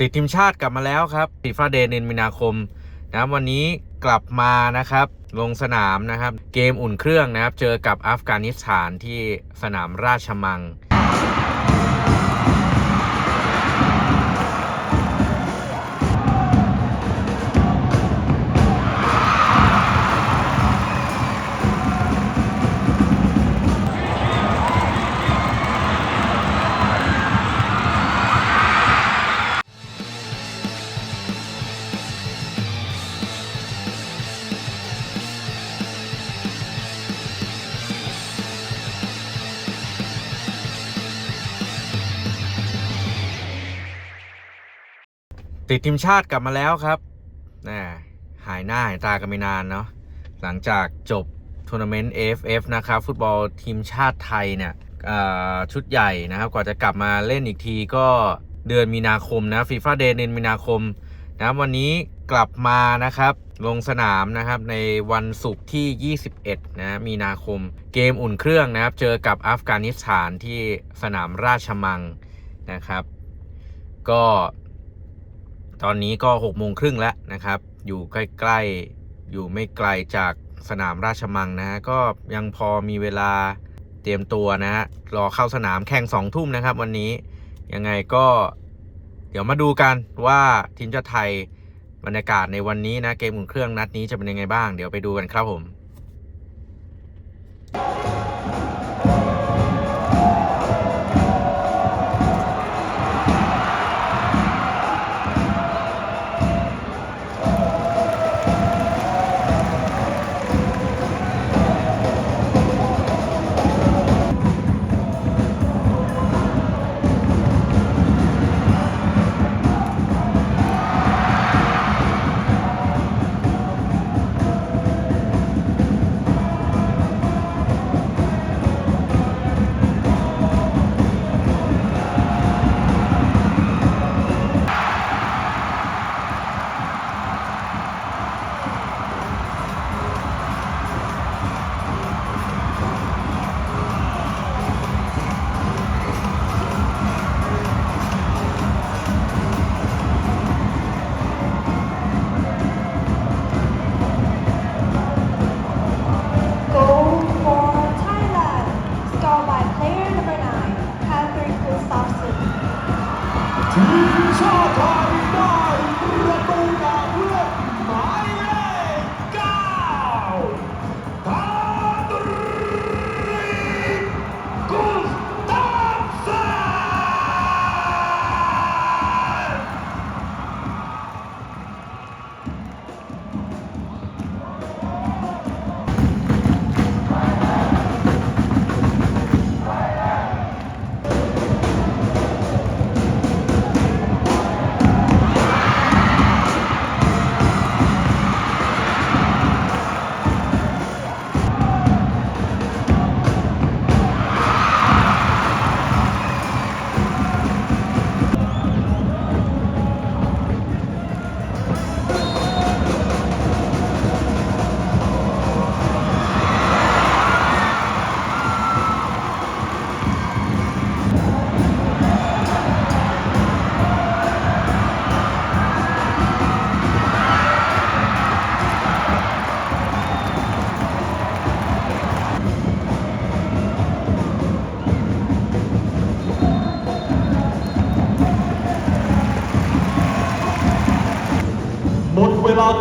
ติดทีมชาติกลับมาแล้วครับฟีฟ่าเดย์เดือนมีนาคมนะครับวันนี้กลับมานะครับ ลงสนามนะครับ เกมอุ่นเครื่องนะครับ เจอกับอัฟกานิสถานที่สนามราชมัง ติดทีมชาติกลับมาแล้วครับนะหายหน้าหายตากันไม่นานเนาะ หลังจากจบทัวร์นาเมนต์ AFF นะครับ ฟุตบอลทีมชาติไทยเนี่ยชุดใหญ่นะครับ กว่าจะกลับมาเล่นอีกทีก็เดือนมีนาคมนะฟีฟ่าเดย์เดือนมีนาคมนะวันนี้กลับมานะครับ ลงสนามนะครับในวันศุกร์ที่ 21 นะมีนาคม เกมอุ่นเครื่องนะครับ เจอกับอัฟกานิสถานที่สนามราชมังนะครับ ก็ ตอนนี้ก็หกโมงครึ่งแล้วนะครับ อยู่ใกล้ๆ อยู่ไม่ไกลจากสนามราชมังนะฮะก็ยังพอมีเวลาเตรียมตัวนะฮะรอเข้าสนามแข่งสองทุ่มนะครับ วันนี้ยังไงก็เดี๋ยวมาดูกันว่าทีมชาติไทยบรรยากาศในวันนี้นะเกมอุ่นเครื่องนัดนี้จะเป็นยังไงบ้าง เดี๋ยวไปดูกันครับผม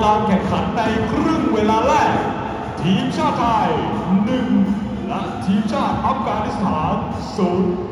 การแข่งขันในครึ่งเวลาแรก ทีมชาติไทย 1 และทีมชาติอัฟกานิสถาน 0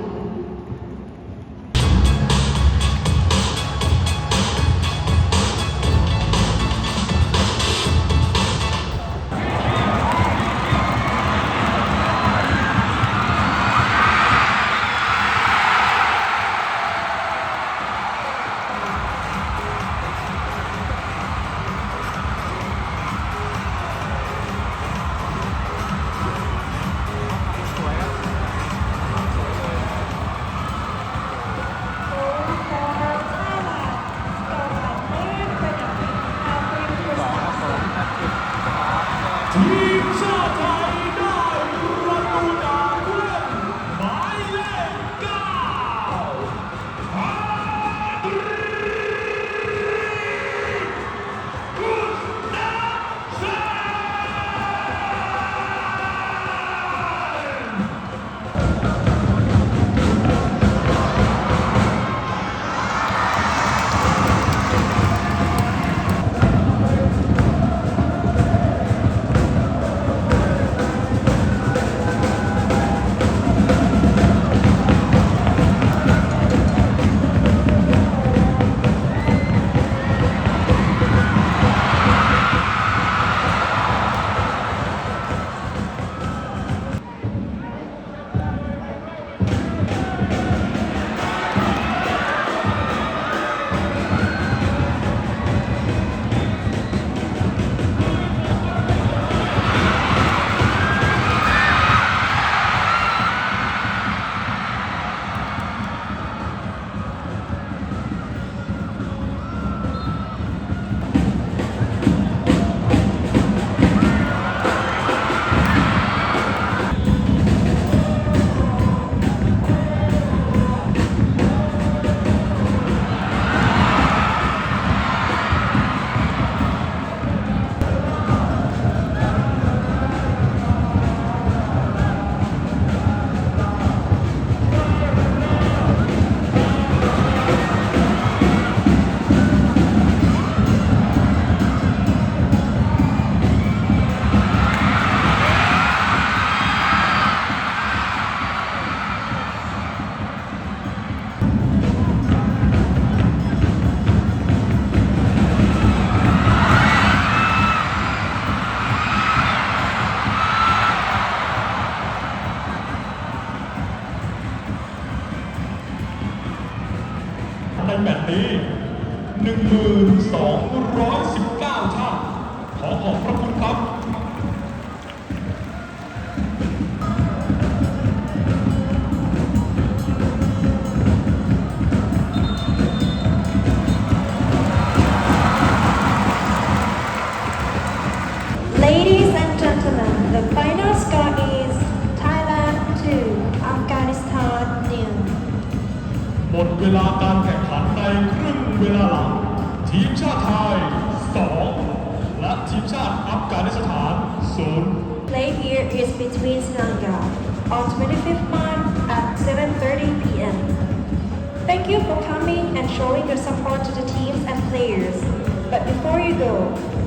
ในแบบนี้ 1219 ชาติ ขอขอบพระคุณครับ มดเวลาการแข่งขันในครึ่งเวลาหลัง ทีมชาติไทย 2 และทีมชาติอัฟกานิสถาน 0 Play here is between Sri Lanka on 25th March at 7.30 p.m. Thank you for coming and showing your support to the teams and players. But before you go,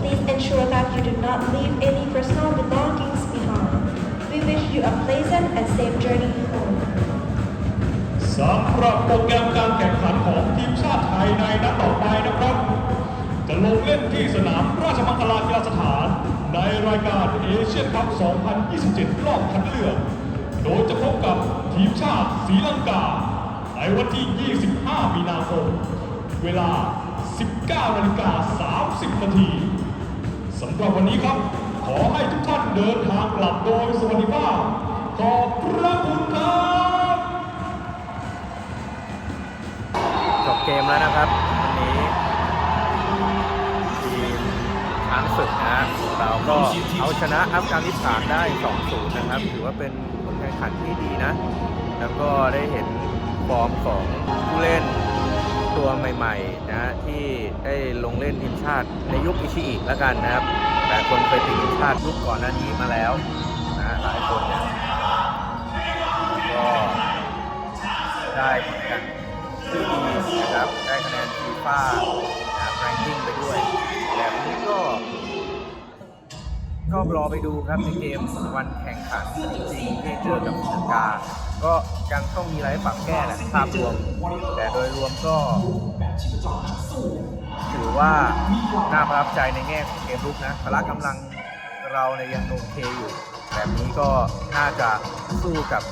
please ensure that you do not leave any personal belongings behind. We wish you a pleasant and safe journey. สำหรับโปรแกรมการแข่งขันของทีมชาติไทยในนัดต่อไปนะครับ จะลงเล่นที่สนามราชมังคลากีฬาสถาน ในรายการเอเชียนคัพ 2027 รอบคัดเลือก โดยจะพบกับทีมชาติศรีลังกา ในวันที่ 25 มีนาคม เวลา 19นาฬิกา30 นาทีสำหรับวันนี้ครับ ขอให้ทุกท่านเดินทางกลับโดยสวัสดิภาพขอบพระคุณ มแล้วนะครับวันนี้ทีมช้างศึกนะเราก็เอาชนะอัฟกานิสถานได้ 2-0 นะครับ ถือว่าเป็นผลแข่งขันที่ดีนะ แล้วก็ได้เห็นฟอร์มของผู้เล่นตัวใหม่ๆนะที่ได้ลงเล่นทีมชาติในยุคอิชิอิแล้วกันนะครับ แต่คนเคยติดทีมชาติยุคก่อนหน้านี้มาแล้วนะหลายคนเนี่ยก็ได้ผลกันที่ดี นะครับ ได้คะแนนฟีฟ่านะครับแรงกิ้งไปด้วย แบบนี้ก็ ก็รอไปดูครับในเกมวันแข่งขันจริงๆที่เจอกับศรีลังกา ก็ยังต้องมีอะไรปรับแก้แหละภาพรวม แต่โดยรวมก็ถือว่าน่าประทับใจในแง่ของเกมรุกนะพละกำลังเราเนี่ยยังโอเคอยู่ แบบนี้ก็น่าจะสู้กับ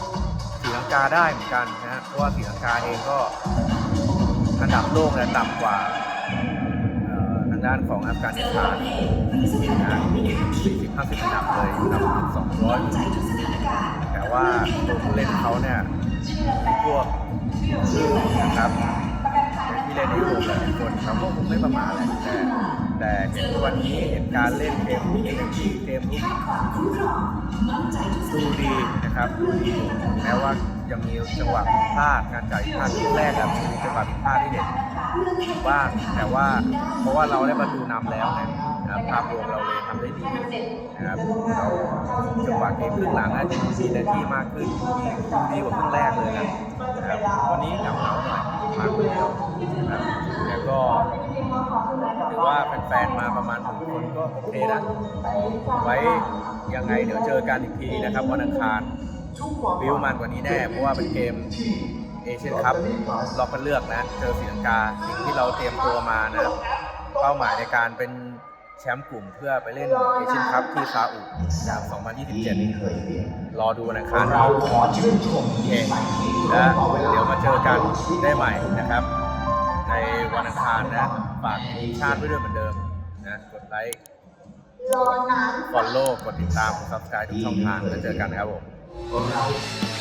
ศรีลังกาได้เหมือนกันนะฮะเพราะว่าศรีลังกาเองก็ อันดับโลกเนี่ยต่ำกว่าทางด้านของอัฟกานิสถานมีนะ40 50อันดับเลยอันดับ200 แต่ว่าตัวผู้เล่นเขาเนี่ยพวกนะครับที่เล่นในยุโรปหลายคนเขาก็คงไม่ประมาทแหละแต่แต่เห็นวันนี้เห็นการเล่นเกมเกมที่เกมรุกดูดีนะครับแม้ว่า ยังมีจังหวะผิดพลาดการจ่ายพลาดที่แรกอะมีจังหวะผิดพลาดที่เด็ดบ้างแต่ว่าเพราะว่าเราได้ประตูนำแล้วนะครับภาพรวมเราเลยทำได้ดีนะครับเราจังหวะเกมครึ่งหลังอาจจะมีหน้าที่มากขึ้นดีดีกว่าครึ่งแรกเลยนะครับวันนี้เหงาๆหน่อยมาคนเดียวนะครับแต่ก็ถือว่าแฟนๆมาประมาณหกคนก็โอเคนะไว้ยังไงเดี๋ยวเจอกันอีกทีนะครับวันอังคาร วิวมันกว่านี้แน่ เพราะว่าเป็นเกมเอเชียนคัพรอบคัดเลือกนะ เจอศรีลังกาสิ่งที่เราเตรียมตัวมานะเป้าหมายในการเป็นแชมป์กลุ่มเพื่อไปเล่นเอเชียนคัพที่ซาอุจาก 2027 รอดูวันอังคารเราขอชื่นชมโอเคและเดี๋ยวมาเจอกันได้ใหม่นะครับ ในวันอังคารนะ ฝากทีมชาติไว้ด้วยเหมือนเดิมนะ กดไลค์กด follow กดติดตามกด subscribe ทุกช่องทางแล้วเจอกันนะครับผม เรา